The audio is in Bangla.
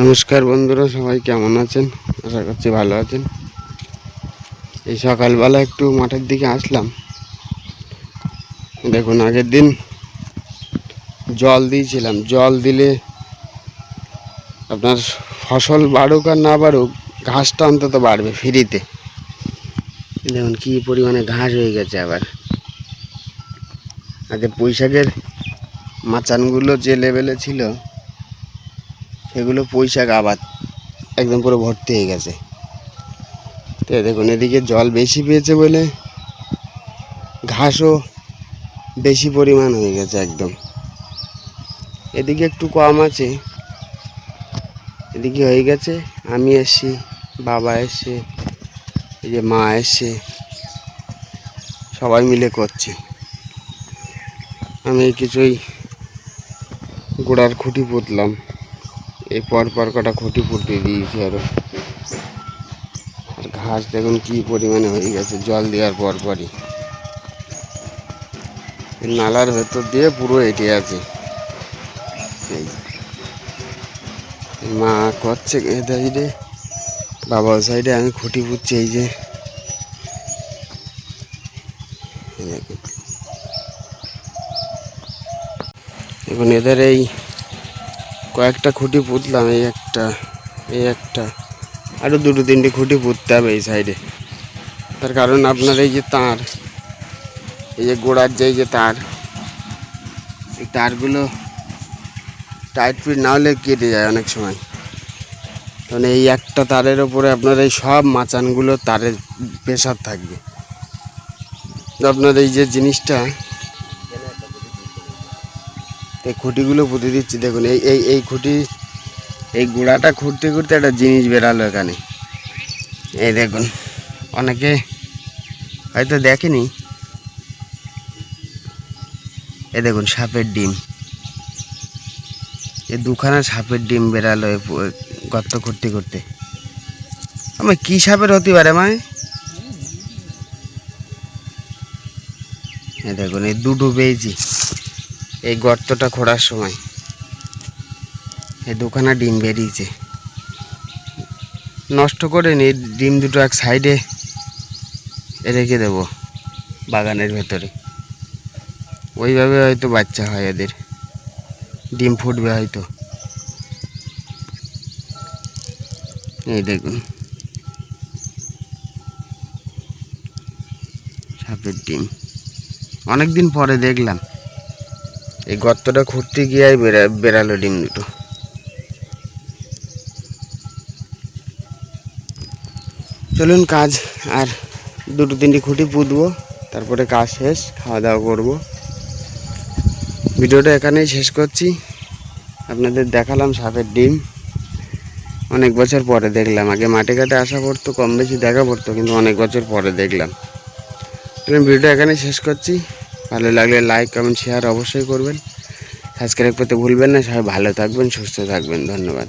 নমস্কার বন্ধুরা, সবাই কেমন আছেন? আশা করছি ভালো আছেন। এই সকালবেলা একটু মাঠের দিকে আসলাম। দেখুন, আগের দিন জল দিয়েছিলাম। জল দিলে আপনার ফসল বাড়ুক আর না বাড়ুক, ঘাসটা অন্তত বাড়বে ফ্রিতে। দেখুন, কী পরিমাণে ঘাস হয়ে গেছে আবার। আগে পুঁইশাকের মাচানগুলো যে লেভেলে ছিল সেগুলো পুঁইশাক আবার একদম পুরো ভর্তি হয়ে গেছে। তো দেখুন, এদিকে জল বেশি পেয়েছে বলে ঘাসও বেশি পরিমাণ হয়ে গেছে একদম। এদিকে একটু কম আছে। এদিকে হয়ে গেছে, আমি এসছি, বাবা এসছে, এই যে মা এসছে, সবাই মিলে করছে। আমি কিছুই গোড়ার খুঁটি পুঁতলাম। এই পর পর কটা খুঁটি পুঁতে দিয়েছি আরও। আর ঘাস দেখুন কি পরিমাণে হয়ে গেছে, জল দেওয়ার পর পরই। নালার ভেতর দিয়ে পুরো এঁটে আছে। মা করছে এ সাইডে বাবা সাইডে আমি খুঁটি পুঁতছি এই যে। এখন এদের এই কয়েকটা খুঁটি পুঁতলাম, এই একটা এই একটা। আরও দুটো তিনটে খুঁটি পুঁততে হবে এই সাইডে তার কারণ আপনার এই যে তার, এই যে গোড়ার যে, এই যে তার, এই তারগুলো টাইট ফিট না হলে কেটে যায় অনেক সময়। কারণ এই একটা তারের ওপরে আপনার এই সব মাচানগুলো তারের প্রেশার থাকবে। আপনার এই যে জিনিসটা এই খুঁটিগুলো পুঁতে দিচ্ছি। দেখুন, এই এই এই খুঁটি, এই গোড়াটা খুঁড়তে খুঁড়তে একটা জিনিস বেরালো এখানে। এই দেখুন, অনেকে হয়তো দেখেনি। এ দেখুন, সাপের ডিম। এই দুখানা সাপের ডিম বেরালো এ গর্ত করতে করতে আমার কি সাপের হতে পারে মায় এই দেখুন, এই দুটো পেয়েছি। এই গর্তটা খোঁড়ার সময়। এই দুখানা ডিম বেরিয়েছে। নষ্ট করে নি, ডিম দুটো এক সাইডে রেখে দেবো বাগানের ভেতরে। ওইভাবে হয়তো বাচ্চা হয় এদের ডিম ফুটবে হয়তো। এই দেখুন। সাপের ডিম। অনেক দিন পরে দেখলাম। এই গর্তটা খুঁড়তে গিয়ে বেরা বেরালো ডিম দুটো। চলুন কাজ, আর দুটো তিনটি খুঁটি পুঁতবো, তারপরে কাজ শেষ, খাওয়া দাওয়া করব। ভিডিওটা এখানেই শেষ করছি। আপনাদের দেখালাম সাপের ডিম। অনেক বছর পরে দেখলাম। আগে মাঠে ঘাটে আসা পড়তো, কম বেশি দেখা পড়তো, কিন্তু অনেক বছর পরে দেখলাম। ভিডিওটা এখানেই শেষ করছি। ভালো লাগলে লাইক কমেন্ট শেয়ার অবশ্যই করবেন। সাবস্ক্রাইব করতে ভুলবেন না। সবাই ভালো থাকবেন, সুস্থ থাকবেন। ধন্যবাদ।